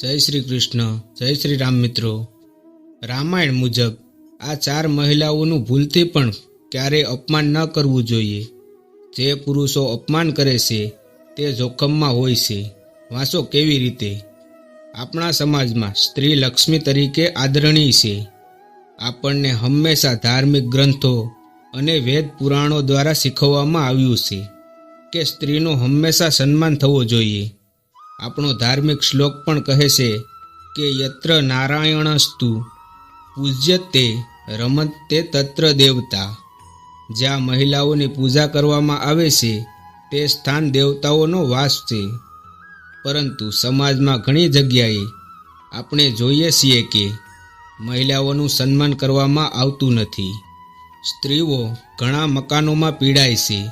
જય શ્રી કૃષ્ણ, જય શ્રી રામ મિત્રો. રામાયણ મુજબ આ ચાર મહિલાઓનું ભૂલથી પણ ક્યારેય અપમાન ન કરવું જોઈએ. જે પુરુષો અપમાન કરે છે, તે જોખમમાં હોય છે. વાંચો કેવી રીતે? આપણા સમાજમાં સ્ત્રી લક્ષ્મી તરીકે આદરણીય છે. આપણને હંમેશા ધાર્મિક ગ્રંથો અને વેદ પુરાણો દ્વારા શીખવવામાં આવ્યું છે કે સ્ત્રીનું હંમેશા સન્માન થવો જોઈએ. આપણો ધાર્મિક શ્લોક પણ કહે છે કે યત્ર નારાયણસ્તુ રમતે તત્ર દેવતા. જ્યાં મહિલાઓની પૂજા કરવામાં આવે છે, તે સ્થાન દેવતાઓનો વાસ છે. પરંતુ સમાજમાં ઘણી જગ્યાએ આપણે જોઈએ છીએ કે મહિલાઓનું સન્માન કરવામાં આવતું નથી. સ્ત્રીઓ ઘણા મકાનોમાં પીડાય છે,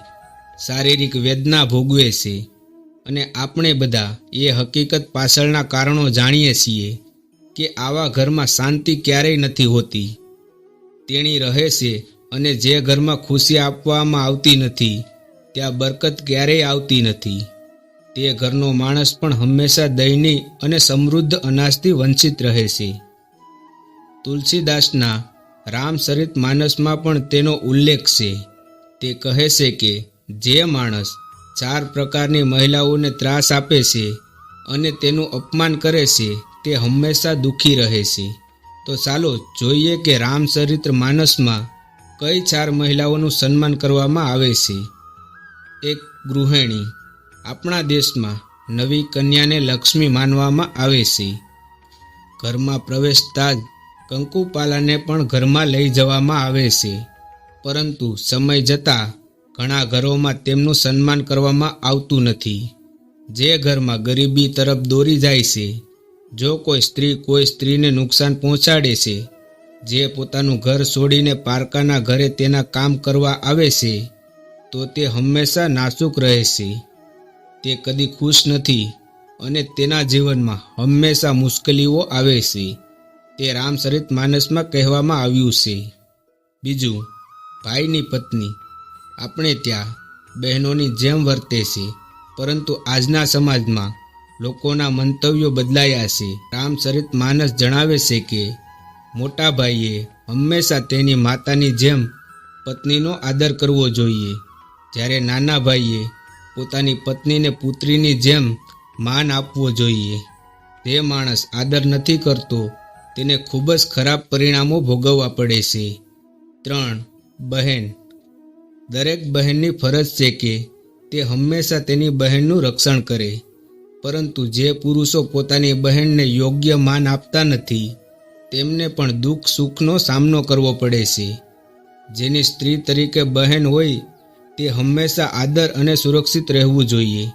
શારીરિક વેદના ભોગવે છે અને આપણે બધા એ હકીકત પાછળના કારણો જાણીએ છીએ કે આવા ઘરમાં શાંતિ ક્યારેય નથી હોતી. તેણી રહે છે અને જે ઘરમાં ખુશી આપવામાં આવતી નથી, ત્યાં બરકત ક્યારેય આવતી નથી. તે ઘરનો માણસ પણ હંમેશા દયની અને સમૃદ્ધ અનાજથી વંચિત રહે છે. તુલસીદાસના રામચરિત માનસમાં પણ તેનો ઉલ્લેખ છે. તે કહે છે કે જે માણસ ચાર પ્રકારની મહિલાઓને ત્રાસ આપે છે અને તેનું અપમાન કરે છે, તે હંમેશા દુઃખી રહે છે. તો ચાલો જોઈએ કે રામચરિત્ર માનસમાં કઈ ચાર મહિલાઓનું સન્માન કરવામાં આવે છે. એક ગૃહિણી આપણા દેશમાં નવી કન્યાને લક્ષ્મી માનવામાં આવે છે. ઘરમાં પ્રવેશતા જ કંકુપાલાને પણ ઘરમાં લઈ જવામાં આવે છે. પરંતુ સમય જતાં ઘણા ઘરોમાં તેમનું સન્માન કરવામાં આવતું નથી. જે ઘરમાં ગરીબી તરફ દોરી જાય છે, જો કોઈ સ્ત્રી કોઈ સ્ત્રીને નુકસાન પહોંચાડે છે, જે પોતાનું ઘર છોડીને પારકાના ઘરે તેના કામ કરવા આવે છે, તો તે હંમેશા નાસુક રહે છે. તે કદી ખુશ નથી અને તેના જીવનમાં હંમેશા મુશ્કેલીઓ આવે છે. તે રામચરિત માનસમાં કહેવામાં આવ્યું છે. બીજું, ભાઈની પત્ની. આપણે ત્યાં બહેનોની જેમ વર્તે છે, પરંતુ આજના સમાજમાં લોકોના મંતવ્યો બદલાયા છે. રામચરિત માનસ જણાવે છે કે, મોટા ભાઈએ હંમેશા તેની માતાની જેમ પત્નીનો આદર કરવો જોઈએ. જ્યારે નાના ભાઈએ પોતાની પત્નીને પુત્રીની જેમ માન આપવો જોઈએ. જે માણસ આદર નથી કરતો, તેને ખૂબ જ ખરાબ પરિણામો ભોગવવા પડે છે. ત્રણ, બહેન. દરેક બહેનની ફરજ છે કે તે હંમેશા તેની બહેનનું રક્ષણ કરે. પરંતુ જે પુરુષો પોતાની બહેનને યોગ્ય માન આપતા નથી, તેમને પણ દુઃખ સુખનો સામનો કરવો પડે છે. જેની સ્ત્રી તરીકે બહેન હોય, તે હંમેશા આદર અને સુરક્ષિત રહેવું જોઈએ.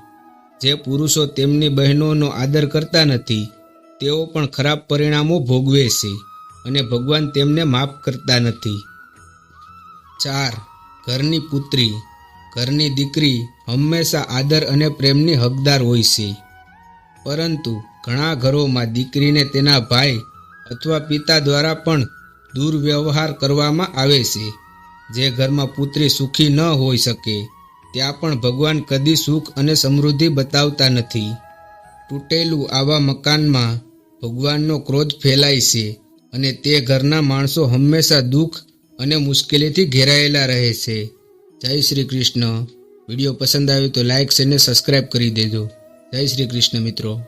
જે પુરુષો તેમની બહેનોનો આદર કરતા નથી, તેઓ પણ ખરાબ પરિણામો ભોગવે છે અને ભગવાન તેમને માફ કરતા નથી. ચાર ઘરની પુત્રી, ઘરની દીકરી હંમેશા આદર અને પ્રેમની હકદાર હોય છે. પરંતુ ઘણા ઘરોમાં દીકરીને તેના ભાઈ અથવા પિતા દ્વારા પણ દુર્વ્યવહાર કરવામાં આવે છે. જે ઘરમાં પુત્રી સુખી ન હોઈ શકે, ત્યાં પણ ભગવાન કદી સુખ અને સમૃદ્ધિ બતાવતા નથી. તૂટેલું આવા મકાનમાં ભગવાનનો ક્રોધ ફેલાય છે અને તે ઘરના માણસો હંમેશા દુઃખ અને મુશ્કેલીથી ઘેરાયેલા રહે છે. જય શ્રી કૃષ્ણ. વીડિયો પસંદ આવ્યો તો લાઇક અને સબસ્ક્રાઈબ કરી દેજો. જય શ્રી કૃષ્ણ મિત્રો.